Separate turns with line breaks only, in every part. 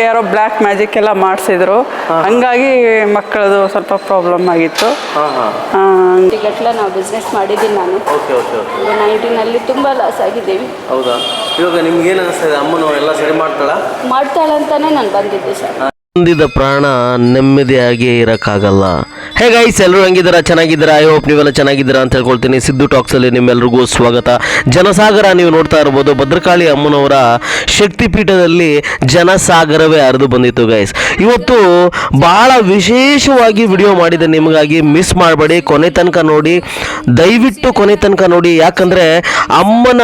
ಯಾರೋ black magic ಎಲ್ಲ ಮಾಡಿಸಿದ್ರು. ಹಂಗಾಗಿ ಮಕ್ಕಳದು ಸ್ವಲ್ಪ ಪ್ರಾಬ್ಲಮ್ ಆಗಿತ್ತು. ಆ,
ಗಟ್ಟಲೆ ನಾವು ಬಿಸ್ನೆಸ್ ಮಾಡಿದ್ದೀನಿ ನಾನು.
ಓಕೆ ಓಕೆ ಓಕೆ
ನೈನ್ಟೀನಲ್ಲಿ ತುಂಬ ಲಾಸ್ ಆಗಿದ್ದೀವಿ.
ಹೌದಾ? ಇವಾಗ ನಿಮ್ಗೆ ಏನು ಅನಿಸ್ತಾ ಇದೆ? ಅಮ್ಮನು ಎಲ್ಲ ಸರಿ ಮಾಡ್ತಾಳ?
ಮಾಡ್ತಾಳೆ ಅಂತಾನೆ ನಾನು ಬಂದಿದ್ದೆ ಸರ್.
ಹೊಂದಿದ ಪ್ರಾಣ ನೆಮ್ಮದಿಯಾಗಿ ಇರೋಕ್ಕಾಗಲ್ಲ. ಹೇ ಗೈಸ್ ಎಲ್ಲರೂ ಹೆಂಗಿದ್ದೀರಾ? ಚೆನ್ನಾಗಿದ್ದೀರಾ? ಐ ಹೋಪ್ ನೀವೆಲ್ಲ ಚೆನ್ನಾಗಿದ್ದೀರಾ ಅಂತ ಹೇಳ್ಕೊಳ್ತೀನಿ. ಸಿದ್ದು ಟಾಕ್ಸಲ್ಲಿ ನಿಮ್ಮೆಲ್ರಿಗೂ ಸ್ವಾಗತ. ಜನಸಾಗರ ನೀವು ನೋಡ್ತಾ ಇರ್ಬೋದು. ಭದ್ರಕಾಳಿ ಅಮ್ಮನವರ ಶಕ್ತಿಪೀಠದಲ್ಲಿ ಜನಸಾಗರವೇ ಹರಿದು ಬಂದಿತ್ತು ಗೈಸ್ ಇವತ್ತು ಭಾಳ ವಿಶೇಷವಾಗಿ ವಿಡಿಯೋ ಮಾಡಿದೆ ನಿಮಗಾಗಿ. ಮಿಸ್ ಮಾಡಬೇಡಿ. ಕೊನೆ ತನಕ ನೋಡಿ. ದಯವಿಟ್ಟು ಕೊನೆ ತನಕ ನೋಡಿ. ಯಾಕಂದರೆ ಅಮ್ಮನ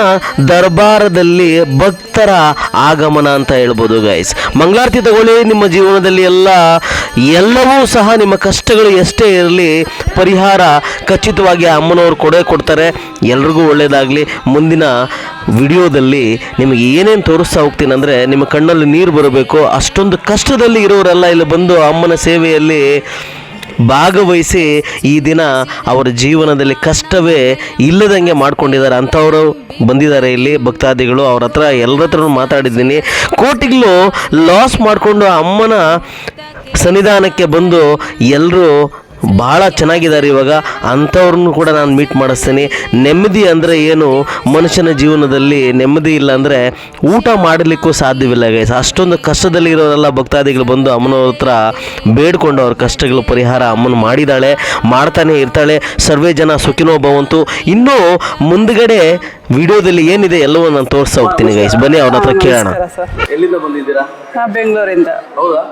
ದರ್ಬಾರದಲ್ಲಿ ಭಕ್ತರ ಆಗಮನ ಅಂತ ಹೇಳ್ಬೋದು ಗೈಸ್ ಮಂಗಳಾರತಿ ತಗೊಳ್ಳಿ. ನಿಮ್ಮ ಜೀವನದಲ್ಲಿ ಎಲ್ಲ, ಎಲ್ಲವೂ ಸಹ ನಿಮ್ಮ ಕಷ್ಟಗಳು ಎಷ್ಟೇ ಇರಲಿ, ಪರಿಹಾರ ಖಚಿತವಾಗಿ ಅಮ್ಮನವರು ಕೊಡೇ ಕೊಡ್ತಾರೆ. ಎಲ್ರಿಗೂ ಒಳ್ಳೆಯದಾಗಲಿ ಮುಂದಿನ ವಿಡಿಯೋದಲ್ಲಿ ನಿಮಗೆ ಏನೇನು ತೋರಿಸ್ತಾ ಹೋಗ್ತೀನಿ ಅಂದರೆ ನಿಮ್ಮ ಕಣ್ಣಲ್ಲಿ ನೀರು ಬರಬೇಕು. ಅಷ್ಟೊಂದು ಕಷ್ಟದಲ್ಲಿ ಇರೋರೆಲ್ಲ ಇಲ್ಲಿ ಬಂದು ಅಮ್ಮನ ಸೇವೆಯಲ್ಲಿ ಭಾಗವಹಿಸಿ ಈ ದಿನ ಅವರ ಜೀವನದಲ್ಲಿ ಕಷ್ಟವೇ ಇಲ್ಲದಂಗೆ ಮಾಡ್ಕೊಂಡಿದ್ದಾರೆ. ಅಂಥವರು ಬಂದಿದ್ದಾರೆ ಇಲ್ಲಿ, ಭಕ್ತಾದಿಗಳು. ಅವ್ರ ಹತ್ರ ಎಲ್ಲರ ಹತ್ರನೂ ಮಾತಾಡಿದ್ದೀನಿ. ಕೋಟಿಗಳು ಲಾಸ್ ಮಾಡಿಕೊಂಡು ಅಮ್ಮನ ಸನ್ನಿಧಾನಕ್ಕೆ ಬಂದು ಎಲ್ಲರೂ ಭಾಳ ಚೆನ್ನಾಗಿದ್ದಾರೆ ಇವಾಗ. ಅಂಥವ್ರನ್ನು ಕೂಡ ನಾನು ಮೀಟ್ ಮಾಡಿಸ್ತೀನಿ. ನೆಮ್ಮದಿ ಅಂದರೆ ಏನು? ಮನುಷ್ಯನ ಜೀವನದಲ್ಲಿ ನೆಮ್ಮದಿ ಇಲ್ಲ ಅಂದರೆ ಊಟ ಮಾಡಲಿಕ್ಕೂ ಸಾಧ್ಯವಿಲ್ಲ ಗೈಸ್ ಅಷ್ಟೊಂದು ಕಷ್ಟದಲ್ಲಿ ಇರೋರೆಲ್ಲ ಭಕ್ತಾದಿಗಳು ಬಂದು ಅಮ್ಮನವ್ರ ಹತ್ರ ಬೇಡ್ಕೊಂಡು ಅವ್ರ ಕಷ್ಟಗಳು ಪರಿಹಾರ ಅಮ್ಮನ ಮಾಡಿದಾಳೆ ಮಾಡ್ತಾನೆ ಇರ್ತಾಳೆ. ಸರ್ವೇ ಜನ ಸುಖಿನೋ ಇನ್ನೂ ಮುಂದ್ಗಡೆ ವಿಡಿಯೋದಲ್ಲಿ ಏನಿದೆ ಎಲ್ಲವೂ ನಾನು ತೋರಿಸ್ತಾ ಹೋಗ್ತೀನಿ ಗೈಸ್ ಬನ್ನಿ ಅವ್ರ ಹತ್ರ ಕೇಳೋಣ.
ಎಲ್ಲಿಂದ ಬಂದಿದ್ದೀರಾ?
ನಾ ಬೆಂಗಳೂರಿಂದ.
ಹೌದಾ?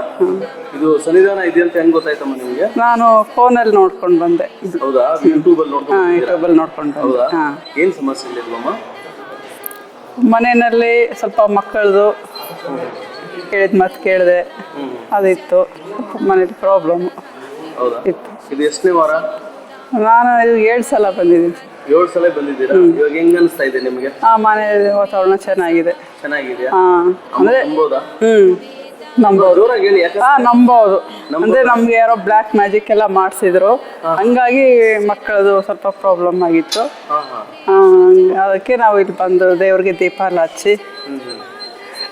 ಇದು ಸನ್ನಿಧಾನ ಇದೆ ಅಂತ ಹೆಂಗ್ ಗೊತ್ತಾಯ್ತಮ್ಮ ನಿಮಗೆ?
ನಾನು ಫೋನಲ್ಲಿ ನೋಡ್ಕೊಂಡು ಬಂದೆ.
ಹೌದಾ? ಯೂಟ್ಯೂಬಲ್ಲಿ ನೋಡ್ಕೊಂಡು
ಹಾಂ ಅಲ್ಲಿ ನೋಡ್ಕೊಂಡು ಬಂದೆ.
ಹೌದಾ?
ಹಾಂ.
ಏನು ಸಮಸ್ಯೆ ಇಲ್ಲಮ್ಮ
ಮನೆಯಲ್ಲಿ ಸ್ವಲ್ಪ ಮಕ್ಕಳದು ಕೇಳಿದ ಮತ್ತೆ ಕೇಳಿದೆ. ಅದಿತ್ತು ಮನೇಲಿ ಪ್ರಾಬ್ಲಮ್
ಹೌದಾ?
ಇತ್ತು.
ಇದು ಎಷ್ಟನೇ ವಾರ?
ನಾನು ಇದು ಏಳು ಸಲ ಬಂದಿದ್ದೀನಿ.
ಏಳು ಸಲ ಬಂದಿದ್ದೀರಾ? ಇವಾಗ ಹೆಂಗ್ ಅನಿಸ್ತಾ ಇದೆ ನಿಮಗೆ?
ಆ ಮನೆ ವಾತಾವರಣ ಚೆನ್ನಾಗಿದೆ.
ಚೆನ್ನಾಗಿದೆಯಾ?
ಹಾ. ಅಂದ್ರೆ
ನಂಬೋದಾ?
ಹ್ಮ್. ನಂಬೋದು.
ಜೋರಾಗಿ ಹೇಳಿ ಯಾಕಂದ್ರೆ
ಹಾ ನಂಬೋದು. ಅಂದ್ರೆ ನಮ್ಗೆ ಯಾರೋ ಬ್ಲ್ಯಾಕ್ ಮ್ಯಾಜಿಕ್ ಎಲ್ಲ ಮಾಡಿಸಿದ್ರು. ಹಂಗಾಗಿ ಮಕ್ಕಳದು ಸ್ವಲ್ಪ ಪ್ರಾಬ್ಲಮ್ ಆಗಿತ್ತು.
ಹಾ ಹಾ.
ಆ, ಅದಕ್ಕೆ ನಾವು ಇಲ್ಲಿ ಬಂದು ದೇವ್ರಿಗೆ ದೀಪ ಎಲ್ಲ ಹಚ್ಚಿ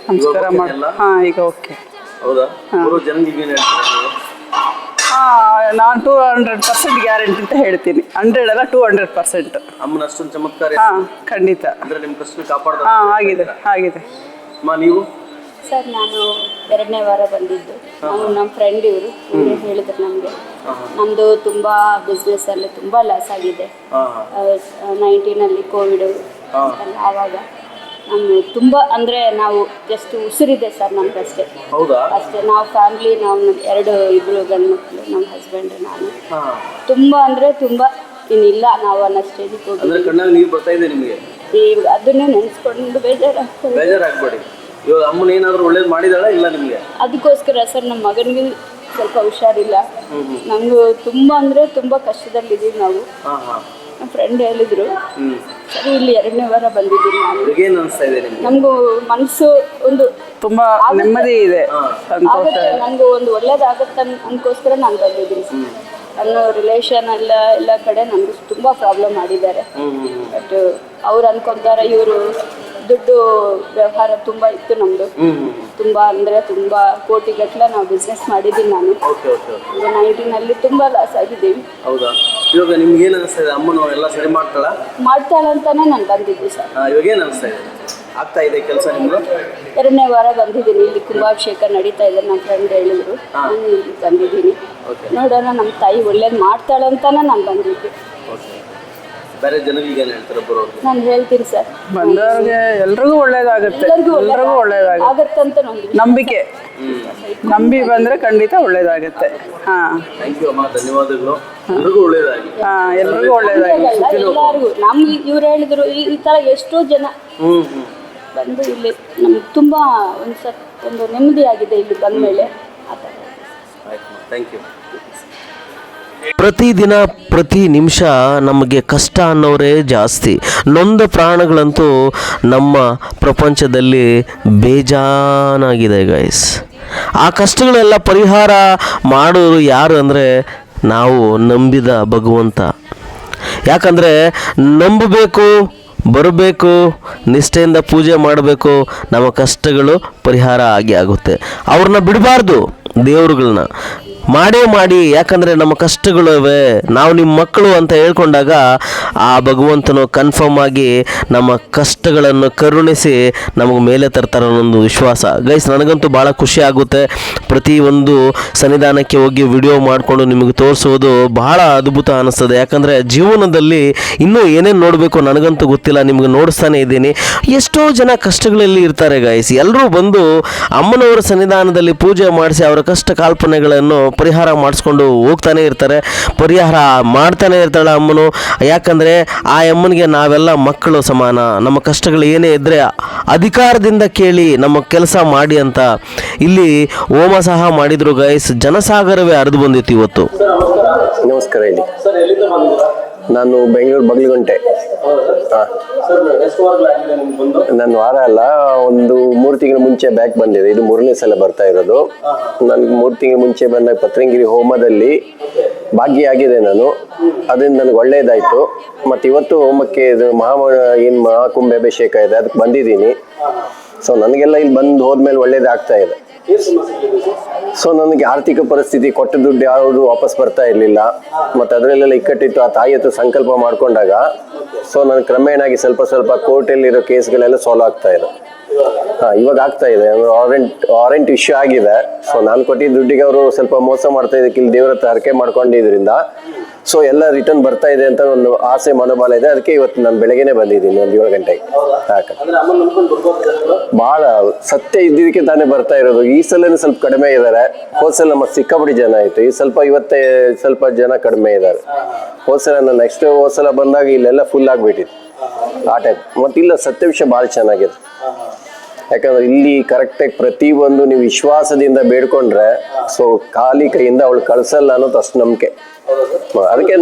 ನಮಸ್ಕಾರ ಮಾಡಿ ಹಾ ಈಗ ಓಕೆ
ಹೌದಾ? ನೀವು
ಹಾ ನಾನು ಟೂ ಹಂಡ್ರೆಡ್ ಪರ್ಸೆಂಟ್ ಗ್ಯಾರಂಟಿ ಅಂತ ಹೇಳ್ತೀನಿ. ಹಂಡ್ರೆಡ್ ಅಲ್ಲ ಟೂ ಹಂಡ್ರೆಡ್ ಪರ್ಸೆಂಟ್
ಅಮ್ಮನ ಅಷ್ಟೊಂದು ಚಮತ್ಕಾರ
ಹಾ ಖಂಡಿತ.
ಅಂದ್ರೆ ನಿಮ್ಮ ಕಷ್ಟ ಕಾಪಾಡ್ದ
ಹಾ ಆಗಿದೆ ಆಗಿದೆ.
ಅಮ್ಮ ನೀವು?
ಸರ್ ನಾನು ಎರಡನೇ ವಾರ ಬಂದಿದ್ದು. ನಾವು ನಮ್ಮ ಫ್ರೆಂಡ್ ಇವರು. ಹೇಳಿದ್ರು ನಮಗೆ. ನಮ್ಮದು ತುಂಬ ಬಿಸ್ನೆಸ್ಸಲ್ಲಿ ತುಂಬ ಲಾಸ್ ಆಗಿದೆ. ನೈನ್ಟೀನಲ್ಲಿ ಕೋವಿಡ್ ಆವಾಗ. ನಮ್ಮ ತುಂಬ ಅಂದರೆ ನಾವು ಜಸ್ಟ್ ಉಸಿರಿದೆ ಸರ್ ನಮಗಷ್ಟೇ
ಹೌದಾ?
ಅಷ್ಟೇ ನಾವು ಫ್ಯಾಮಿಲಿ ನಾವು ಎರಡು ಇಬ್ಬರು ಗಂಡು ಮಕ್ಕಳು ನಮ್ಮ ಹಸ್ಬೆಂಡ್ ನಾನು.
ಹಾ.
ತುಂಬ ಅಂದರೆ ತುಂಬ ಇನ್ನಿಲ್ಲ ನಾವು ಅನ್ನೋ ಸ್ಟೇಜಿಗೆ ಹೋಗಿ
ಅಂದ್ರೆ ಕಣ್ಣಾಗ ನೀರು ಬರ್ತಾ ಇದೆ ನಿಮಗೆ?
ಈಗ ಅದನ್ನೇ ನೆನೆಸ್ಕೊಂಡು ಬೇಜಾರಾಗ್ತದೆ.
ಬೇಜಾರಾಗ್ಬೇಡಿ. ಇವಾಗ ಅಮ್ಮನ ಏನಾದ್ರು ಒಳ್ಳೇದು ಮಾಡಿದಾಳ ಇಲ್ಲ ನಿಮಗೆ?
ಅದಕ್ಕೋಸ್ಕರ ಸರ್ ನಮ್ಮ ಮಗನಿಗೆ ಸ್ವಲ್ಪ ಹುಷಾರಿಲ್ಲ. ನಮಗೂ ತುಂಬ ಅಂದರೆ ತುಂಬ ಕಷ್ಟದಲ್ಲಿದ್ದೀವಿ ನಾವು.
ಹಾ ಹಾ.
ನಮ್ಮ ಫ್ರೆಂಡ್ ಹೇಳಿದ್ರು. ಸರಿ ಇಲ್ಲಿ ಎರಡನೇ ವಾರ ಬಂದಿದ್ದೀನಿ ನಾನು.
ಏನು ಅನಿಸ್ತಾ ಇದೆ ನಿಮ್ಗೆ?
ನಮಗೂ ಮನಸ್ಸು ಒಂದು
ತುಂಬಾ ನೆಮ್ಮದಿ ಇದೆ. ಸಂತೋಷ
ಆಗುತ್ತೆ ನನಗೂ ಒಂದು ಒಳ್ಳೇದಾಗತ್ತೆ ಅನ್ ಅನ್ಕೋಸ್ಕರ ನಾನು ಬಂದಿದ್ದೀನಿ. ಅನ್ನೋ ರಿಲೇಷನ್ ಎಲ್ಲ ಎಲ್ಲ ಕಡೆ ನಮ್ಗೆ ತುಂಬ ಪ್ರಾಬ್ಲಮ್ ಮಾಡಿದ್ದಾರೆ. ಬಟ್ ಅವ್ರು ಅನ್ಕೊಂತಾರೆ ಇವರು ದುಡ್ಡು ವ್ಯವಹಾರ ತುಂಬಾ ಇತ್ತು
ಹ್ಮ್.
ತುಂಬ ಅಂದರೆ ತುಂಬ ಕೋಟಿಗಟ್ಟಲೆ ನಾವು ಬಿಸ್ನೆಸ್ ಮಾಡಿದ್ದೀನಿ ನಾನು.
ಓಕೆ ಓಕೆ
ನೈನ್ಟೀನಲ್ಲಿ ತುಂಬ ಲಾಸ್ ಆಗಿದ್ದೀವಿ
ಹೌದಾ? ಇವಾಗ ನಿಮ್ಗೆ ಏನು ಅನಿಸ್ತಾ ಇದೆ? ಅಮ್ಮನು ಎಲ್ಲ ಸರಿ ಮಾಡ್ತಾಳ?
ಮಾಡ್ತಾಳೆ ಅಂತಾನೆ ನಾನು ಬಂದಿದ್ದೆ ಸರ್.
ಇವಾಗ ಏನು ಅನಿಸ್ತಾ ಇದೆ? ಆಗ್ತಾ ಇದೆ ಕೆಲಸ ನಿಮ್ದು?
ಎರಡನೇ ವಾರ ಬಂದಿದ್ದೀನಿ. ಇಲ್ಲಿ ಕುಂಭಾಭಿಷೇಕ ನಡೀತಾ ಇದೆ ನನ್ನ ಫ್ರೆಂಡ್ ಹೇಳಿದ್ರು. ನಾನು ಇಲ್ಲಿ ಬಂದಿದ್ದೀನಿ.
ಓಕೆ
ನೋಡೋಣ ನಮ್ಮ ತಾಯಿ ಒಳ್ಳೇದು ಮಾಡ್ತಾಳೆ ಅಂತಾನೆ ನಾನು ಬಂದಿದ್ದೆ
ಓಕೆ ಬೇರೆ ಜನರಿಗೆ ಏನು ಹೇಳ್ತಾರೆ ಬರೋರು
ನಾನು ಹೇಳ್ತೀನಿ ಸರ್.
ಬಂದವ್ರಿಗೆ ಎಲ್ರಿಗೂ ಒಳ್ಳೇದಾಗುತ್ತೆ.
ಎಲ್ಲರಿಗೂ
ಎಲ್ರಿಗೂ ಒಳ್ಳೇದಾಗುತ್ತೆ.
ಆಗತ್ತಂತ ನಂಗೆ
ನಂಬಿಕೆ. ನಂಬಿ ಬಂದ್ರೆ ಖಂಡಿತ ಒಳ್ಳೇದಾಗುತ್ತೆ. ಹಾ.
ಥ್ಯಾಂಕ್ ಯು ಅಮ್ಮ ಧನ್ಯವಾದಗಳು. ಎಲ್ರಿಗೂ ಒಳ್ಳೇದಾಗಿ
ಹಾ ಎಲ್ರಿಗೂ ಒಳ್ಳೇದಾಗುತ್ತೆ
ಎಲ್ಲರಿಗೂ. ನಮ್ಗೆ ಇವ್ರು ಹೇಳಿದ್ರು ಈ ಈ ಥರ ಎಷ್ಟೋ ಜನ
ಹ್ಞೂ ಹ್ಞೂ
ಬಂದು ಇಲ್ಲಿ ನಮ್ಗೆ ತುಂಬಾ ಒಂದು ಸ ಒಂದು ನೆಮ್ಮದಿಯಾಗಿದೆ ಇಲ್ಲಿ ಬಂದ ಮೇಲೆ ಆ ಥರ
ಆಯ್ತು ಥ್ಯಾಂಕ್ ಯು
ಪ್ರತಿದಿನ ಪ್ರತಿ ನಿಮಿಷ ನಮಗೆ ಕಷ್ಟ ಅನ್ನೋರೇ ಜಾಸ್ತಿ. ನೊಂದ ಪ್ರಾಣಗಳಂತೂ ನಮ್ಮ ಪ್ರಪಂಚದಲ್ಲಿ ಬೇಜಾನಾಗಿದೆ ಗೈಸ್ ಆ ಕಷ್ಟಗಳೆಲ್ಲ ಪರಿಹಾರ ಮಾಡೋರು ಯಾರು ಅಂದರೆ ನಾವು ನಂಬಿದ ಭಗವಂತ. ಯಾಕಂದರೆ ನಂಬಬೇಕು, ಬರಬೇಕು, ನಿಷ್ಠೆಯಿಂದ ಪೂಜೆ ಮಾಡಬೇಕು, ನಮ್ಮ ಕಷ್ಟಗಳು ಪರಿಹಾರ ಆಗಿ ಆಗುತ್ತೆ. ಅವ್ರನ್ನ ಬಿಡಬಾರ್ದು ದೇವ್ರುಗಳನ್ನ. ಮಾಡೇ ಮಾಡಿ, ಯಾಕಂದರೆ ನಮ್ಮ ಕಷ್ಟಗಳು ಇವೆ. ನಾವು ನಿಮ್ಮ ಮಕ್ಕಳು ಅಂತ ಹೇಳ್ಕೊಂಡಾಗ ಆ ಭಗವಂತನು ಕನ್ಫರ್ಮ್ ಆಗಿ ನಮ್ಮ ಕಷ್ಟಗಳನ್ನು ಕರುಣಿಸಿ ನಮಗೆ ಮೇಲೆ ತರ್ತಾರೆ ಒಂದು ವಿಶ್ವಾಸ. ಗೈಸ್ ನನಗಂತೂ ಭಾಳ ಖುಷಿ ಆಗುತ್ತೆ. ಪ್ರತಿಯೊಂದು ಸನ್ನಿಧಾನಕ್ಕೆ ಹೋಗಿ ವಿಡಿಯೋ ಮಾಡಿಕೊಂಡು ನಿಮಗೆ ತೋರಿಸೋದು ಬಹಳ ಅದ್ಭುತ ಅನ್ನಿಸ್ತದೆ ಯಾಕಂದರೆ ಜೀವನದಲ್ಲಿ ಇನ್ನೂ ಏನೇನು ನೋಡಬೇಕು ನನಗಂತೂ ಗೊತ್ತಿಲ್ಲ. ನಿಮಗೆ ನೋಡಿಸ್ತಾನೆ ಇದ್ದೀನಿ. ಎಷ್ಟೋ ಜನ ಕಷ್ಟಗಳಲ್ಲಿ ಇರ್ತಾರೆ ಗೈಸ್ ಎಲ್ಲರೂ ಬಂದು ಅಮ್ಮನವರ ಸನ್ನಿಧಾನದಲ್ಲಿ ಪೂಜೆ ಮಾಡಿಸಿ ಅವರ ಕಷ್ಟ ಕಾಲ್ಪನೆಗಳನ್ನು ಪರಿಹಾರ ಮಾಡಿಸ್ಕೊಂಡು ಹೋಗ್ತಾನೆ ಇರ್ತಾರೆ. ಪರಿಹಾರ ಮಾಡ್ತಾನೆ ಇರ್ತಾಳೆ ಅಮ್ಮನು. ಯಾಕಂದರೆ ಆ ಅಮ್ಮನಿಗೆ ನಾವೆಲ್ಲ ಮಕ್ಕಳು ಸಮಾನ. ನಮ್ಮ ಕಷ್ಟಗಳು ಏನೇ ಇದ್ದರೆ ಅಧಿಕಾರದಿಂದ ಕೇಳಿ ನಮ್ಮ ಕೆಲಸ ಮಾಡಿ ಅಂತ ಇಲ್ಲಿ ಹೋಮ ಸಹ ಮಾಡಿದ್ರು ಗೈಸ್ ಜನಸಾಗರವೇ ಹರಿದು ಬಂದಿತ್ತು ಇವತ್ತು.
ನಮಸ್ಕಾರ ಹೇಳಿ.
ಸರ್ ಎಲ್ಲಿಂದ ಬಂದಿದ್ದೀರಾ?
ನಾನು ಬೆಂಗಳೂರು ಬಗ್ಲಗುಂಟೆ. ಹಾಂ.
ಸರ್ ಎಷ್ಟು ವಾರಗಳಾಗಿದೆ ನಿಮ್ಗೆ ಬಂದು
ನಾನು ವಾರ ಅಲ್ಲ, ಒಂದು ಮೂರು ತಿಂಗಳ ಮುಂಚೆ ಬ್ಯಾಕ್ ಬಂದಿದೆ. ಇದು ಮೂರನೇ ಸಲ ಬರ್ತಾ ಇರೋದು. ನನಗೆ ಮೂರು ತಿಂಗಳ ಮುಂಚೆ ಬಂದಾಗ ಪತ್ರಂಗಿರಿ ಹೋಮದಲ್ಲಿ ಭಾಗಿಯಾಗಿದೆ ನಾನು. ಅದರಿಂದ ನನಗೆ ಒಳ್ಳೆಯದಾಯಿತು. ಮತ್ತು ಇವತ್ತು ಹೋಮಕ್ಕೆ ಇದು ಮಹಾ ಏನು ಮಹಾಕುಂಭಾಭಿಷೇಕ ಇದೆ. ಅದಕ್ಕೆ ಬಂದಿದ್ದೀನಿ. ಸೊ ನನಗೆಲ್ಲ ಇಲ್ಲಿ ಬಂದು ಹೋದ್ಮೇಲೆ ಒಳ್ಳೇದಾಗ್ತಾ ಇದೆ. ಸೊ ನನಗೆ ಆರ್ಥಿಕ ಪರಿಸ್ಥಿತಿ, ಕೊಟ್ಟ ದುಡ್ಡು ಯಾವುದು ವಾಪಸ್ ಬರ್ತಾ ಇರಲಿಲ್ಲ. ಮತ್ತು ಅದರಲ್ಲೆಲ್ಲ ಇಕ್ಕಟ್ಟಿತ್ತು, ಆ ತಾಯಿ ಹತ್ರ ಸಂಕಲ್ಪ ಮಾಡ್ಕೊಂಡಾಗ ಸೊ ನನಗೆ ಕ್ರಮೇಣಾಗಿ ಸ್ವಲ್ಪ ಸ್ವಲ್ಪ ಕೋರ್ಟಲ್ಲಿರೋ ಕೇಸ್ಗಳೆಲ್ಲ ಸಾಲ್ವ್ ಆಗ್ತಾ ಇದೆ. ಹಾಂ, ಇವಾಗ ಆಗ್ತಾ ಇದೆ. ವಾರೆಂಟ್ ವಾರೆಂಟ್ ಇಶ್ಯೂ ಆಗಿದೆ. ಸೊ ನಾನು ಕೊಟ್ಟಿದ್ದ ದುಡ್ಡಿಗೆ ಅವರು ಸ್ವಲ್ಪ ಮೋಸ ಮಾಡ್ತಾ ಇದಕ್ಕೆ ಇಲ್ಲಿ ದೇವ್ರ ಹತ್ರ ಹರಕೆ ಮಾಡ್ಕೊಂಡಿದ್ರಿಂದ ಸೊ ಎಲ್ಲ ರಿಟರ್ನ್ ಬರ್ತಾ ಇದೆ ಅಂತ ಒಂದು ಆಸೆ ಮನೋಬಲ ಇದೆ. ಅದಕ್ಕೆ ಇವತ್ತು ನಾನು ಬೆಳಗ್ಗೆನೆ ಬಂದಿದ್ದೀನಿ ಒಂದು ಏಳು ಗಂಟೆಗೆ. ಹಾಕ ಬಹಳ ಸತ್ಯ ಇದ್ದಿದ್ದಕ್ಕೆ ತಾನೇ ಬರ್ತಾ ಇರೋದು. ಈ ಸಲ ಸ್ವಲ್ಪ ಕಡಿಮೆ ಇದ್ದಾರೆ. ಹೋದ ಸಲ ನಮ್ಮ ಸಿಕ್ಕಾಪಡಿ ಜನ ಆಯ್ತು. ಈ ಸ್ವಲ್ಪ ಇವತ್ತೇ ಸ್ವಲ್ಪ ಜನ ಕಡಿಮೆ ಇದ್ದಾರೆ. ಹೋದ ಸಲ ನಾನು ನೆಕ್ಸ್ಟ್ ಹೋದ ಸಲ ಬಂದಾಗ ಇಲ್ಲೆಲ್ಲ ಫುಲ್ ಆಗಿಬಿಟ್ಟಿತ್ತು. ಆ ಟೈಪ್ ಮತ್ತಿಲ್ಲ ಇಲ್ಲ ಸತ್ಯ ವಿಷಯ ಭಾಳ ಚೆನ್ನಾಗಿದೆ. ಯಾಕಂದ್ರೆ ಇಲ್ಲಿ ಕರೆಕ್ಟಾಗಿ ಪ್ರತಿಯೊಂದು ನೀವು ವಿಶ್ವಾಸದಿಂದ ಬೇಡ್ಕೊಂಡ್ರೆ ಸೊ ಖಾಲಿ ಕೈಯಿಂದ ಅವಳು ಕಳ್ಸಲ್ಲ ಅನ್ನೋದು ಅಷ್ಟು ನಂಬಿಕೆ. ಅದಕ್ಕೆ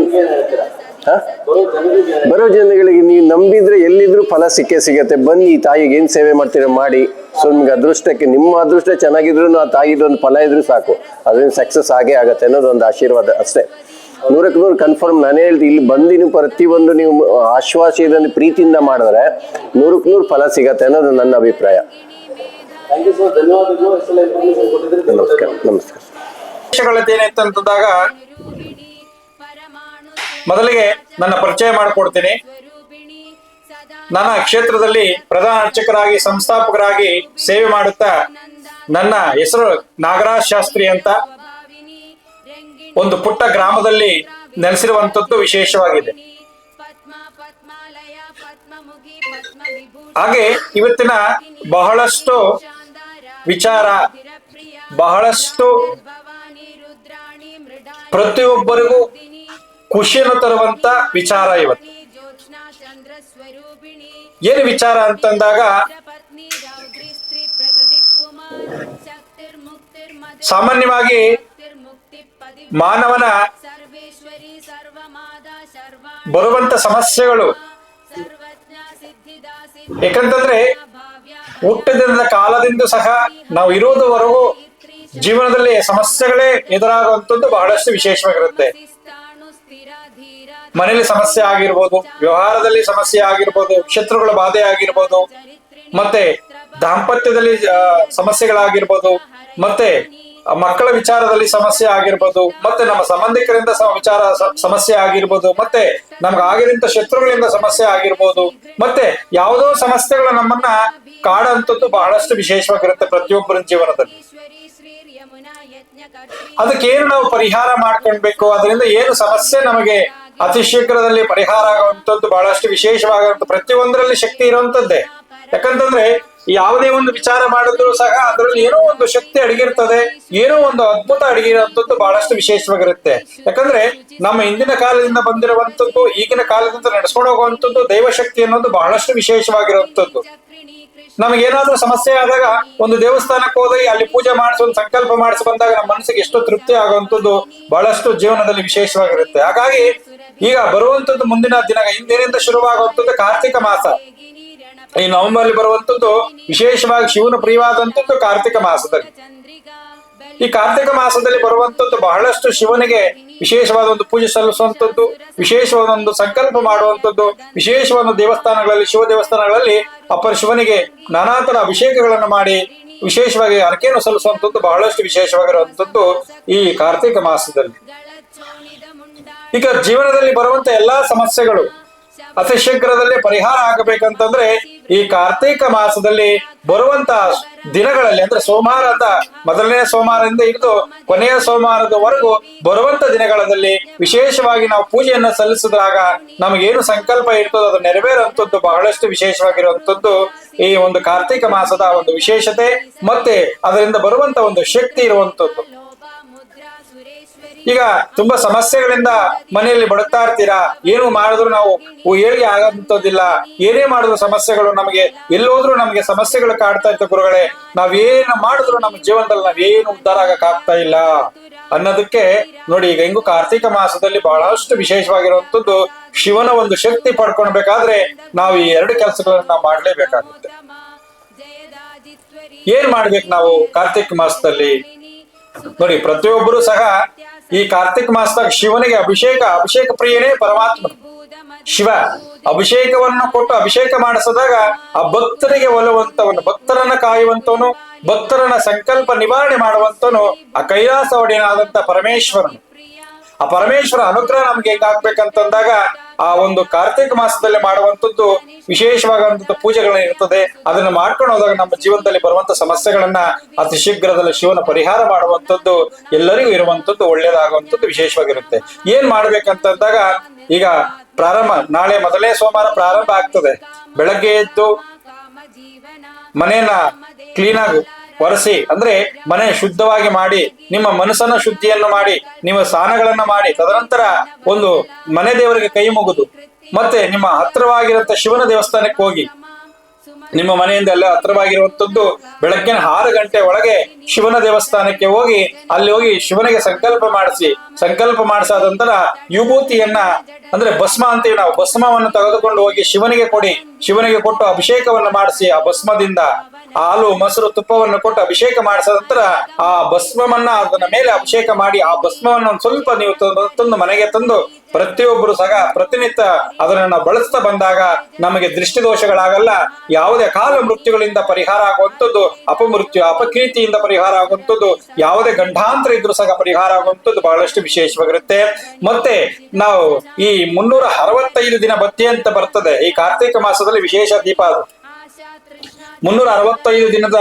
ಬರೋ
ಜನಗಳಿಗೆ ನೀವು ನಂಬಿದ್ರೆ ಎಲ್ಲಿದ್ರು ಫಲ ಸಿಕ್ಕೇ ಸಿಗತ್ತೆ. ಬನ್ನಿ, ಈ ತಾಯಿಗೆ ಏನು ಸೇವೆ ಮಾಡ್ತೀರ ಮಾಡಿ. ಸೊ ನಿಮ್ಗೆ ಅದೃಷ್ಟಕ್ಕೆ, ನಿಮ್ಮ ಅದೃಷ್ಟ ಚೆನ್ನಾಗಿದ್ರು ಆ ತಾಯಿದು ಒಂದು ಫಲ ಇದ್ರೂ ಸಾಕು. ಅದರಿಂದ ಸಕ್ಸಸ್ ಆಗೇ ಆಗತ್ತೆ ಅನ್ನೋದು ಒಂದು ಆಶೀರ್ವಾದ ಅಷ್ಟೇ. ನೂರಕ್ಕೆ ನೂರು ಕನ್ಫರ್ಮ್ ನಾನೇ ಹೇಳ್ತೀನಿ. ಇಲ್ಲಿ ಬಂದಿನ ನೀವು ಪ್ರತಿಯೊಂದು ನೀವು ಆಶ್ವಾಸದಿಂದ ಪ್ರೀತಿಯಿಂದ ಮಾಡಿದ್ರೆ ನೂರಕ್ಕೆ ನೂರು ಫಲ ಸಿಗತ್ತೆ ಅನ್ನೋದು ನನ್ನ ಅಭಿಪ್ರಾಯ. ನಮಸ್ಕಾರ ನಮಸ್ಕಾರ.
ವಿಷಯಗಳದ್ದೇನಿತ್ತಂತಂದಾಗ ಮೊದಲಿಗೆ ನನ್ನ ಪರಿಚಯ ಮಾಡಿಕೊಡ್ತೀನಿ. ನನ್ನ ಕ್ಷೇತ್ರದಲ್ಲಿ ಪ್ರಧಾನ ಅರ್ಚಕರಾಗಿ ಸಂಸ್ಥಾಪಕರಾಗಿ ಸೇವೆ ಮಾಡುತ್ತಾ ನನ್ನ ಹೆಸರು ನಾಗರಾಜ್ ಶಾಸ್ತ್ರಿ ಅಂತ ಒಂದು ಪುಟ್ಟ ಗ್ರಾಮದಲ್ಲಿ ನೆಲೆಸಿರುವಂತದ್ದು ವಿಶೇಷವಾಗಿದೆ. ಹಾಗೆ ಇವತ್ತಿನ ಬಹಳಷ್ಟು ವಿಚಾರ, ಬಹಳಷ್ಟು ಪ್ರತಿಯೊಬ್ಬರಿಗೂ ಖುಷಿಯನ್ನು ತರುವಂತ ವಿಚಾರ ಇವತ್ತು. ಏನು ವಿಚಾರ ಅಂತಂದಾಗ ಸಾಮಾನ್ಯವಾಗಿ ಮಾನವನ ಬರುವಂತ ಸಮಸ್ಯೆಗಳು. ಯಾಕಂತಂದ್ರೆ ಹುಟ್ಟದಿಂದ ಕಾಲದಿಂದ ಸಹ ನಾವು ಇರುವುದವರೆಗೂ ಜೀವನದಲ್ಲಿ ಸಮಸ್ಯೆಗಳೇ ಎದುರಾಗುವಂಥದ್ದು ಬಹಳಷ್ಟು ವಿಶೇಷವಾಗಿರುತ್ತೆ. ಮನೆಯಲ್ಲಿ ಸಮಸ್ಯೆ ಆಗಿರ್ಬೋದು, ವ್ಯವಹಾರದಲ್ಲಿ ಸಮಸ್ಯೆ ಆಗಿರ್ಬೋದು, ಶತ್ರುಗಳ ಬಾಧೆ ಆಗಿರ್ಬೋದು, ಮತ್ತೆ ದಾಂಪತ್ಯದಲ್ಲಿ ಸಮಸ್ಯೆಗಳಾಗಿರ್ಬೋದು, ಮತ್ತೆ ಮಕ್ಕಳ ವಿಚಾರದಲ್ಲಿ ಸಮಸ್ಯೆ ಆಗಿರ್ಬೋದು, ಮತ್ತೆ ನಮ್ಮ ಸಂಬಂಧಿಕರಿಂದ ವಿಚಾರ ಸಮಸ್ಯೆ ಆಗಿರ್ಬೋದು, ಮತ್ತೆ ನಮ್ಗೆ ಆಗಿರಂತ ಶತ್ರುಗಳಿಂದ ಸಮಸ್ಯೆ ಆಗಿರ್ಬೋದು, ಮತ್ತೆ ಯಾವುದೋ ಸಮಸ್ಯೆಗಳು ನಮ್ಮನ್ನ ಕಾಡಂತದ್ದು ಬಹಳಷ್ಟು ವಿಶೇಷವಾಗಿರುತ್ತೆ ಪ್ರತಿಯೊಬ್ಬರ ಜೀವನದಲ್ಲಿ. ಅದಕ್ಕೇನು ನಾವು ಪರಿಹಾರ ಮಾಡ್ಕೊಳ್ಬೇಕು? ಅದರಿಂದ ಏನು ಸಮಸ್ಯೆ ನಮಗೆ ಅತಿ ಶೀಘ್ರದಲ್ಲಿ ಪರಿಹಾರ ಆಗುವಂತದ್ದು ಬಹಳಷ್ಟು ವಿಶೇಷವಾಗಿರುವಂತ ಪ್ರತಿಯೊಂದರಲ್ಲಿ ಶಕ್ತಿ ಇರುವಂತದ್ದೇ ಯಾಕಂತಂದ್ರೆ ಯಾವುದೇ ಒಂದು ವಿಚಾರ ಮಾಡಿದ್ರು ಸಹ ಅದರಲ್ಲಿ ಏನೋ ಒಂದು ಶಕ್ತಿ ಅಡಗಿರ್ತದೆ, ಏನೋ ಒಂದು ಅದ್ಭುತ ಅಡಗಿರುವಂತದ್ದು ಬಹಳಷ್ಟು ವಿಶೇಷವಾಗಿರುತ್ತೆ. ಯಾಕಂದ್ರೆ ನಮ್ಮ ಹಿಂದಿನ ಕಾಲದಿಂದ ಬಂದಿರುವಂತದ್ದು ಈಗಿನ ಕಾಲದಿಂದ ನಡೆಸ್ಕೊಂಡು ಹೋಗುವಂತದ್ದು ದೈವಶಕ್ತಿ ಅನ್ನೋದು ಬಹಳಷ್ಟು ವಿಶೇಷವಾಗಿರುವಂತದ್ದು ನಮಗೇನಾದ್ರೂ ಸಮಸ್ಯೆ ಆದಾಗ ಒಂದು ದೇವಸ್ಥಾನಕ್ಕೆ ಹೋದಾಗ ಅಲ್ಲಿ ಪೂಜೆ ಮಾಡಿಸಿ, ಒಂದು ಸಂಕಲ್ಪ ಮಾಡಿಸಿ ಬಂದಾಗ ನಮ್ಮ ಮನಸ್ಸಿಗೆ ಎಷ್ಟು ತೃಪ್ತಿ ಆಗುವಂಥದ್ದು ಬಹಳಷ್ಟು ಜೀವನದಲ್ಲಿ ವಿಶೇಷವಾಗಿರುತ್ತೆ. ಹಾಗಾಗಿ ಈಗ ಬರುವಂತದ್ದು ಮುಂದಿನ ದಿನ ಹಿಂದಿನಿಂದ ಶುರುವಾಗುವಂಥದ್ದು ಕಾರ್ತಿಕ ಮಾಸ. ಈ ನವೆಂಬರ್ ಬರುವಂತದ್ದು ವಿಶೇಷವಾಗಿ ಶಿವನ ಪ್ರಿಯವಾದಂಥದ್ದು ಕಾರ್ತಿಕ ಮಾಸದಲ್ಲಿ. ಈ ಕಾರ್ತಿಕ ಮಾಸದಲ್ಲಿ ಬರುವಂತದ್ದು ಬಹಳಷ್ಟು ಶಿವನಿಗೆ ವಿಶೇಷವಾದ ಒಂದು ಪೂಜೆ ಸಲ್ಲಿಸುವಂತದ್ದು ವಿಶೇಷವಾದ ಒಂದು ಸಂಕಲ್ಪ ಮಾಡುವಂತದ್ದು, ವಿಶೇಷವಾದ ದೇವಸ್ಥಾನಗಳಲ್ಲಿ, ಶಿವ ದೇವಸ್ಥಾನಗಳಲ್ಲಿ ಅಪರ ಶಿವನಿಗೆ ನಾನಾ ತರ ಅಭಿಷೇಕಗಳನ್ನು ಮಾಡಿ ವಿಶೇಷವಾಗಿ ಅರಕೆಯನ್ನು ಸಲ್ಲಿಸುವಂತದ್ದು ಬಹಳಷ್ಟು ವಿಶೇಷವಾಗಿರುವಂತದ್ದು ಈ ಕಾರ್ತಿಕ ಮಾಸದಲ್ಲಿ. ಈಗ ಜೀವನದಲ್ಲಿ ಬರುವಂತ ಎಲ್ಲಾ ಸಮಸ್ಯೆಗಳು ಅತಿ ಶೀಘ್ರದಲ್ಲಿ ಪರಿಹಾರ ಆಗಬೇಕಂತಂದ್ರೆ ಈ ಕಾರ್ತೀಕ ಮಾಸದಲ್ಲಿ ಬರುವಂತ ದಿನಗಳಲ್ಲಿ ಅಂದ್ರೆ ಸೋಮವಾರದ ಮೊದಲನೇ ಸೋಮವಾರದಿಂದ ಹಿಡಿದು ಕೊನೆಯ ಸೋಮವಾರದವರೆಗೂ ಬರುವಂತ ದಿನಗಳಲ್ಲಿ ವಿಶೇಷವಾಗಿ ನಾವು ಪೂಜೆಯನ್ನು ಸಲ್ಲಿಸಿದಾಗ ನಮಗೇನು ಸಂಕಲ್ಪ ಇರ್ತದೋ ಅದು ನೆರವೇರುವಂಥದ್ದು ಬಹಳಷ್ಟು ವಿಶೇಷವಾಗಿರುವಂಥದ್ದು ಈ ಒಂದು ಕಾರ್ತೀಕ ಮಾಸದ ಒಂದು ವಿಶೇಷತೆ ಮತ್ತೆ ಅದರಿಂದ ಬರುವಂತ ಒಂದು ಶಕ್ತಿ ಇರುವಂತದ್ದು. ಈಗ ತುಂಬಾ ಸಮಸ್ಯೆಗಳಿಂದ ಮನೆಯಲ್ಲಿ ಬಡುತ್ತಾ ಇರ್ತೀರಾ? ಏನು ಮಾಡಿದ್ರು ನಾವು ಏಳಿಗೆ ಆಗಂತದಿಲ್ಲ ಏನೇ ಮಾಡಿದ್ರು ಸಮಸ್ಯೆಗಳು ನಮಗೆ ಎಲ್ಲೋದ್ರೂ ನಮಗೆ ಸಮಸ್ಯೆಗಳು ಕಾಡ್ತಾ ಇತ್ತು ಗುರುಗಳೇ. ನಾವೇನು ಮಾಡಿದ್ರು ನಮ್ಮ ಜೀವನದಲ್ಲಿ ನಾವೇನು ಉದ್ಧಾರ ಆಗಕ್ ಆಗ್ತಾ ಇಲ್ಲ. ಅನ್ನೋದಕ್ಕೆ ನೋಡಿ, ಈಗ ಹೆಂಗು ಕಾರ್ತಿಕ ಮಾಸದಲ್ಲಿ ಬಹಳಷ್ಟು ವಿಶೇಷವಾಗಿರುವಂತದ್ದು ಶಿವನ ಒಂದು ಶಕ್ತಿ ಪಡ್ಕೊಳ್ಬೇಕಾದ್ರೆ ನಾವು ಈ ಎರಡು ಕೆಲಸಗಳನ್ನ ಮಾಡ್ಲೇಬೇಕಾಗುತ್ತೆ. ಏನ್ ಮಾಡ್ಬೇಕು ನಾವು ಕಾರ್ತಿಕ ಮಾಸದಲ್ಲಿ? ನೋಡಿ, ಪ್ರತಿಯೊಬ್ಬರು ಸಹ ಈ ಕಾರ್ತಿಕ ಮಾಸದಾಗ ಶಿವನಿಗೆ ಅಭಿಷೇಕ ಅಭಿಷೇಕ ಪ್ರಿಯನೇ ಪರಮಾತ್ಮ. ಶಿವ ಅಭಿಷೇಕವನ್ನು ಕೊಟ್ಟು ಅಭಿಷೇಕ ಮಾಡಿಸಿದಾಗ ಆ ಭಕ್ತರಿಗೆ ಒಲುವಂತವನು, ಭಕ್ತರನ್ನ ಕಾಯುವಂತವನು, ಭಕ್ತರನ್ನ ಸಂಕಲ್ಪ ನಿವಾರಣೆ ಮಾಡುವಂತವನು ಆ ಕೈಲಾಸ ಒಡೆಯನಾದಂತ ಪರಮೇಶ್ವರನು. ಆ ಪರಮೇಶ್ವರ ಅನುಗ್ರಹ ನಮ್ಗೆ ಹೆಂಗಾಗ್ಬೇಕಂತಂದಾಗ ಆ ಒಂದು ಕಾರ್ತಿಕ ಮಾಸದಲ್ಲಿ ಮಾಡುವಂತದ್ದು ವಿಶೇಷವಾದಂತ ಪೂಜೆಗಳನ್ನ ಇರ್ತದೆ. ಅದನ್ನ ಮಾಡ್ಕೊಂಡು ಹೋದಾಗ ನಮ್ಮ ಜೀವನದಲ್ಲಿ ಬರುವಂತ ಸಮಸ್ಯೆಗಳನ್ನ ಅತಿ ಶೀಘ್ರದಲ್ಲಿ ಶಿವನ ಪರಿಹಾರ ಮಾಡುವಂತದ್ದು ಎಲ್ಲರಿಗೂ ಇರುವಂತದ್ದು ಒಳ್ಳೇದಾಗುವಂತದ್ದು ವಿಶೇಷವಾಗಿರುತ್ತೆ. ಏನ್ ಮಾಡ್ಬೇಕಂತಂದಾಗ ಈಗ ಪ್ರಾರಂಭ, ನಾಳೆ ಮೊದಲೇ ಸೋಮವಾರ ಪ್ರಾರಂಭ ಆಗ್ತದೆ. ಬೆಳಗ್ಗೆ ಎದ್ದು ಮನೆಯನ್ನ ಕ್ಲೀನ್ ಆಗಿ ಒರೆಸಿ, ಅಂದ್ರೆ ಮನೆ ಶುದ್ಧವಾಗಿ ಮಾಡಿ, ನಿಮ್ಮ ಮನಸ್ಸನ್ನ ಶುದ್ಧಿಯನ್ನು ಮಾಡಿ, ನಿಮ್ಮ ಸ್ನಾನಗಳನ್ನ ಮಾಡಿ, ತದನಂತರ ಒಂದು ಮನೆ ದೇವರಿಗೆ ಕೈ ಮುಗಿದು, ಮತ್ತೆ ನಿಮ್ಮ ಹತ್ತಿರವಾಗಿರುವಂತ ಶಿವನ ದೇವಸ್ಥಾನಕ್ಕೆ ಹೋಗಿ. ನಿಮ್ಮ ಮನೆಯಿಂದ ಎಲ್ಲ ಹತ್ರವಾಗಿರುವಂತದ್ದು ಬೆಳಗ್ಗಿನ ಆರು ಗಂಟೆ ಒಳಗೆ ಶಿವನ ದೇವಸ್ಥಾನಕ್ಕೆ ಹೋಗಿ, ಅಲ್ಲಿ ಹೋಗಿ ಶಿವನಿಗೆ ಸಂಕಲ್ಪ ಮಾಡಿಸಿ, ಸಂಕಲ್ಪ ಮಾಡಿಸಾದ ನಂತರ ವಿಭೂತಿಯನ್ನ, ಅಂದ್ರೆ ಭಸ್ಮ ಅಂತೀವಿ ನಾವು, ಭಸ್ಮವನ್ನು ತೆಗೆದುಕೊಂಡು ಹೋಗಿ ಶಿವನಿಗೆ ಕೊಡಿ, ಶಿವನಿಗೆ ಕೊಟ್ಟು ಅಭಿಷೇಕವನ್ನು ಮಾಡಿಸಿ ಆ ಭಸ್ಮದಿಂದ ಹಾಲು, ಮೊಸರು, ತುಪ್ಪವನ್ನು ಕೊಟ್ಟು ಅಭಿಷೇಕ ಮಾಡಿಸಿದ ನಂತರ ಆ ಭಸ್ಮವನ್ನ ಅದನ್ನ ಮೇಲೆ ಅಭಿಷೇಕ ಮಾಡಿ ಆ ಭಸ್ಮವನ್ನು ಸ್ವಲ್ಪ ನೀವು ತಂದು- ಮನೆಗೆ ತಂದು ಪ್ರತಿಯೊಬ್ಬರು ಸಹ ಪ್ರತಿನಿತ್ಯ ಅದನ್ನ ಬಳಸ್ತಾ ಬಂದಾಗ ನಮಗೆ ದೃಷ್ಟಿ ದೋಷಗಳಾಗಲ್ಲ ಯಾವುದೇ ಕಾಲ ಮೃತ್ಯುಗಳಿಂದ ಪರಿಹಾರ ಆಗುವಂಥದ್ದು, ಅಪಮೃತ್ಯು, ಅಪಕೀರ್ತಿಯಿಂದ ಪರಿಹಾರ ಆಗುವಂಥದ್ದು, ಯಾವುದೇ ಗಂಡಾಂತರ ಇದ್ರೂ ಸಹ ಪರಿಹಾರ ಆಗುವಂಥದ್ದು ಬಹಳಷ್ಟು ವಿಶೇಷವಾಗಿರುತ್ತೆ. ಮತ್ತೆ ನಾವು ಈ ಮುನ್ನೂರ ಅರವತ್ತೈದು ದಿನ ಬತ್ತಿ ಅಂತ ಬರ್ತದೆ. ಈ ಕಾರ್ತಿಕ ಮಾಸದಲ್ಲಿ ವಿಶೇಷ ದೀಪ ಅದು. ಮುನ್ನೂರ ಅರವತ್ತೈದು ದಿನದ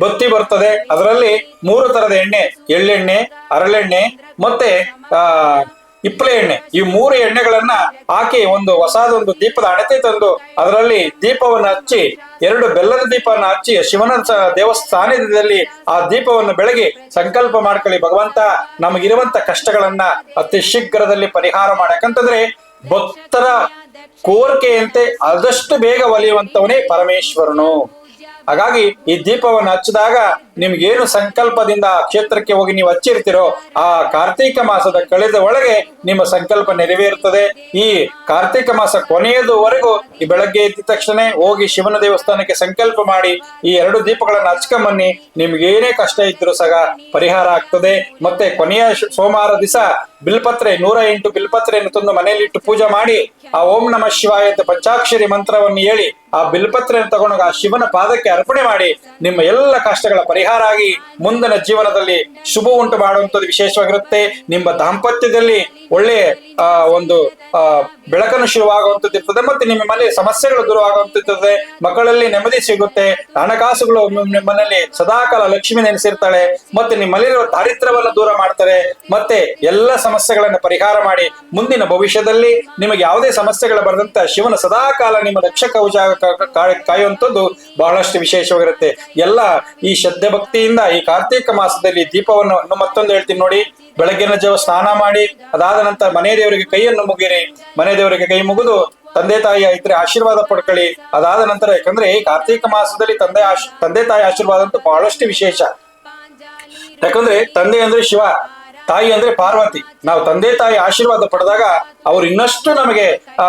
ಬತ್ತಿ ಬರ್ತದೆ. ಅದರಲ್ಲಿ ಮೂರು ತರದ ಎಣ್ಣೆ, ಎಳ್ಳೆಣ್ಣೆ, ಅರಳೆಣ್ಣೆ ಮತ್ತೆ, ಆ, ಇಪ್ಪಳೆ ಎಣ್ಣೆ. ಈ ಮೂರು ಎಣ್ಣೆಗಳನ್ನ ಹಾಕಿ ಒಂದು ಹೊಸದೊಂದು ದೀಪದ ಅಣತೆ ತಂದು ಅದರಲ್ಲಿ ದೀಪವನ್ನು ಹಚ್ಚಿ, ಎರಡು ಬೆಲ್ಲದ ದೀಪವನ್ನು ಹಚ್ಚಿ ಶಿವನ ದೇವಸ್ಥಾನದಲ್ಲಿ ಆ ದೀಪವನ್ನು ಬೆಳಗಿ ಸಂಕಲ್ಪ ಮಾಡ್ಕೊಳ್ಳಿ. ಭಗವಂತ, ನಮಗಿರುವಂತ ಕಷ್ಟಗಳನ್ನ ಅತಿ ಶೀಘ್ರದಲ್ಲಿ ಪರಿಹಾರ ಮಾಡಕಂತಂದ್ರೆ ಭಕ್ತರ ಕೋರಿಕೆಯಂತೆ ಆದಷ್ಟು ಬೇಗ ಒಲಿಯುವಂತವನೇ ಪರಮೇಶ್ವರನು. ಹಾಗಾಗಿ ಈ ದೀಪವನ್ನು ಹಚ್ಚಿದಾಗ ನಿಮ್ಗೇನು ಸಂಕಲ್ಪದಿಂದ ಕ್ಷೇತ್ರಕ್ಕೆ ಹೋಗಿ ನೀವು ಹಚ್ಚಿರ್ತಿರೋ ಆ ಕಾರ್ತೀಕ ಮಾಸದ ಕಳೆದ ಒಳಗೆ ನಿಮ್ಮ ಸಂಕಲ್ಪ ನೆರವೇರುತ್ತದೆ. ಈ ಕಾರ್ತೀಕ ಮಾಸ ಕೊನೆಯದುವರೆಗೂ ಈ ಬೆಳಗ್ಗೆ ಎದ್ದ ತಕ್ಷಣ ಹೋಗಿ ಶಿವನ ದೇವಸ್ಥಾನಕ್ಕೆ ಸಂಕಲ್ಪ ಮಾಡಿ ಈ ಎರಡು ದೀಪಗಳನ್ನು ಹಚ್ಕೊಂಬನ್ನಿ. ನಿಮ್ಗೆ ಏನೇ ಕಷ್ಟ ಇದ್ರು ಸಹ ಪರಿಹಾರ ಆಗ್ತದೆ. ಮತ್ತೆ ಕೊನೆಯ ಸೋಮವಾರ ದಿವಸ ಬಿಲ್ಪತ್ರೆ, ನೂರ ಎಂಟು ಬಿಲ್ಪತ್ರೆಯನ್ನು ತಂದು ಮನೆಯಲ್ಲಿ ಇಟ್ಟು ಪೂಜೆ ಮಾಡಿ ಆ ಓಂ ನಮ ಶಿವಾಯ ಪಂಚಾಕ್ಷರಿ ಮಂತ್ರವನ್ನು ಹೇಳಿ ಆ ಬಿಲ್ಪತ್ರೆಯನ್ನು ತಗೊಂಡು ಆ ಶಿವನ ಪಾದಕ್ಕೆ ಅರ್ಪಣೆ ಮಾಡಿ ನಿಮ್ಮ ಎಲ್ಲ ಕಷ್ಟಗಳ ಪರಿಹಾರ ಆಗಿ ಮುಂದಿನ ಜೀವನದಲ್ಲಿ ಶುಭ ಉಂಟು ಮಾಡುವಂಥದ್ದು ವಿಶೇಷವಾಗಿರುತ್ತೆ. ನಿಮ್ಮ ದಾಂಪತ್ಯದಲ್ಲಿ ಒಳ್ಳೆ ಆ, ಒಂದು, ಆ, ಬೆಳಕನ್ನು ಶುರುವಾಗುವಂಥದ್ದು ಇರ್ತದೆ ಮತ್ತೆ ನಿಮ್ಮ ಮನೆ ಸಮಸ್ಯೆಗಳು ದೂರ ಆಗುವಂತಿರ್ತದೆ ಮಕ್ಕಳಲ್ಲಿ ನೆಮ್ಮದಿ ಸಿಗುತ್ತೆ, ಹಣಕಾಸುಗಳು ನಿಮ್ಮ ನಿಮ್ಮ ಮನೆಯಲ್ಲಿ ಸದಾಕಾಲ ಲಕ್ಷ್ಮಿ ನೆನೆಸಿರ್ತಾಳೆ ಮತ್ತೆ ನಿಮ್ಮಲ್ಲಿರುವ ದಾರಿದ್ರ್ಯವನ್ನು ದೂರ ಮಾಡ್ತಾರೆ ಮತ್ತೆ ಎಲ್ಲ ಸಮಸ್ಯೆಗಳನ್ನು ಪರಿಹಾರ ಮಾಡಿ ಮುಂದಿನ ಭವಿಷ್ಯದಲ್ಲಿ ನಿಮಗೆ ಯಾವುದೇ ಸಮಸ್ಯೆಗಳು ಬರದಂತ ಶಿವನ ಸದಾಕಾಲ ನಿಮ್ಮ ರಕ್ಷಕ ಕವಚ ಕಾಯುವಂಥದ್ದು ಬಹಳಷ್ಟು ವಿಶೇಷವಾಗಿರುತ್ತೆ. ಎಲ್ಲ ಈ ಶ್ರದ್ಧೆ ಭಕ್ತಿಯಿಂದ ಈ ಕಾರ್ತೀಕ ಮಾಸದಲ್ಲಿ ದೀಪವನ್ನು ಮತ್ತೊಂದು ಹೇಳ್ತೀನಿ ನೋಡಿ. ಬೆಳಗ್ಗಿನ ಜಾವ ಸ್ನಾನ ಮಾಡಿ, ಅದಾದ ನಂತರ ಮನೆ ದೇವರಿಗೆ ಕೈಯನ್ನು ಮುಗಿರಿ ಮನೆ ದೇವರಿಗೆ ಕೈ ಮುಗಿದು ತಂದೆ ತಾಯಿಯ ಇದ್ರೆ ಆಶೀರ್ವಾದ ಪಡ್ಕೊಳ್ಳಿ. ಅದಾದ ನಂತರ ಯಾಕಂದ್ರೆ ಕಾರ್ತಿಕ ಕಾರ್ತೀಕ ಮಾಸದಲ್ಲಿ ತಂದೆ ಆಶ್, ತಂದೆ ತಾಯಿ ಆಶೀರ್ವಾದ ಅಂತೂ ಬಹಳಷ್ಟು ವಿಶೇಷ. ಯಾಕಂದ್ರೆ ತಂದೆ ಅಂದ್ರೆ ಶಿವ, ತಾಯಿ ಅಂದ್ರೆ ಪಾರ್ವತಿ. ನಾವು ತಂದೆ ತಾಯಿ ಆಶೀರ್ವಾದ ಪಡೆದಾಗ ಅವ್ರು ಇನ್ನಷ್ಟು ನಮಗೆ, ಆ,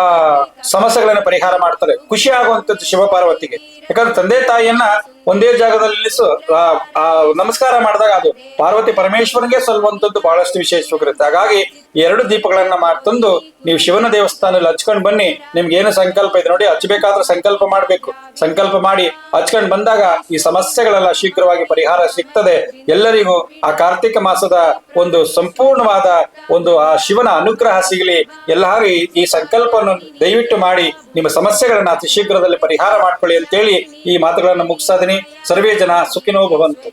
ಸಮಸ್ಯೆಗಳನ್ನ ಪರಿಹಾರ ಮಾಡ್ತಾರೆ. ಖುಷಿ ಆಗುವಂತದ್ದು ಶಿವ ಪಾರ್ವತಿಗೆ. ಯಾಕಂದ್ರೆ ತಂದೆ ತಾಯಿಯನ್ನ ಒಂದೇ ಜಾಗದಲ್ಲಿ ನಿಲ್ಲಿಸು ಆ, ನಮಸ್ಕಾರ ಮಾಡಿದಾಗ ಅದು ಪಾರ್ವತಿ ಪರಮೇಶ್ವರನಿಗೆ ಸಲ್ಲುವಂತದ್ದು ಬಹಳಷ್ಟು ವಿಶೇಷವಾಗಿರುತ್ತೆ. ಹಾಗಾಗಿ ಎರಡು ದೀಪಗಳನ್ನ ಮಾಡ್ತಂದು ನೀವು ಶಿವನ ದೇವಸ್ಥಾನದಲ್ಲಿ ಹಚ್ಕೊಂಡು ಬನ್ನಿ ನಿಮ್ಗೆ ಏನು ಸಂಕಲ್ಪ ಇದೆ ನೋಡಿ ಹಚ್ಬೇಕಾದ್ರೆ ಸಂಕಲ್ಪ ಮಾಡ್ಬೇಕು. ಸಂಕಲ್ಪ ಮಾಡಿ ಹಚ್ಕೊಂಡು ಬಂದಾಗ ಈ ಸಮಸ್ಯೆಗಳೆಲ್ಲ ಶೀಘ್ರವಾಗಿ ಪರಿಹಾರ ಸಿಗ್ತದೆ. ಎಲ್ಲರಿಗೂ ಆ ಕಾರ್ತಿಕ ಮಾಸದ ಒಂದು ಸಂಪೂರ್ಣವಾದ ಒಂದು ಆ ಶಿವನ ಅನುಗ್ರಹ ಸಿಗಲಿ. ಎಲ್ಲರೂ ಈ ಸಂಕಲ್ಪವನ್ನು ದಯವಿಟ್ಟು ಮಾಡಿ ನಿಮ್ಮ ಸಮಸ್ಯೆಗಳನ್ನ ಅತಿ ಶೀಘ್ರದಲ್ಲಿ ಪರಿಹಾರ ಮಾಡ್ಕೊಳ್ಳಿ ಅಂತೇಳಿ ಈ ಮಾತುಗಳನ್ನು ಮುಗಿಸ್ತಾ ಇದ್ದೀನಿ. ಸರ್ವೇ ಜನ ಸುಖಿನೋ ಭವಂತು.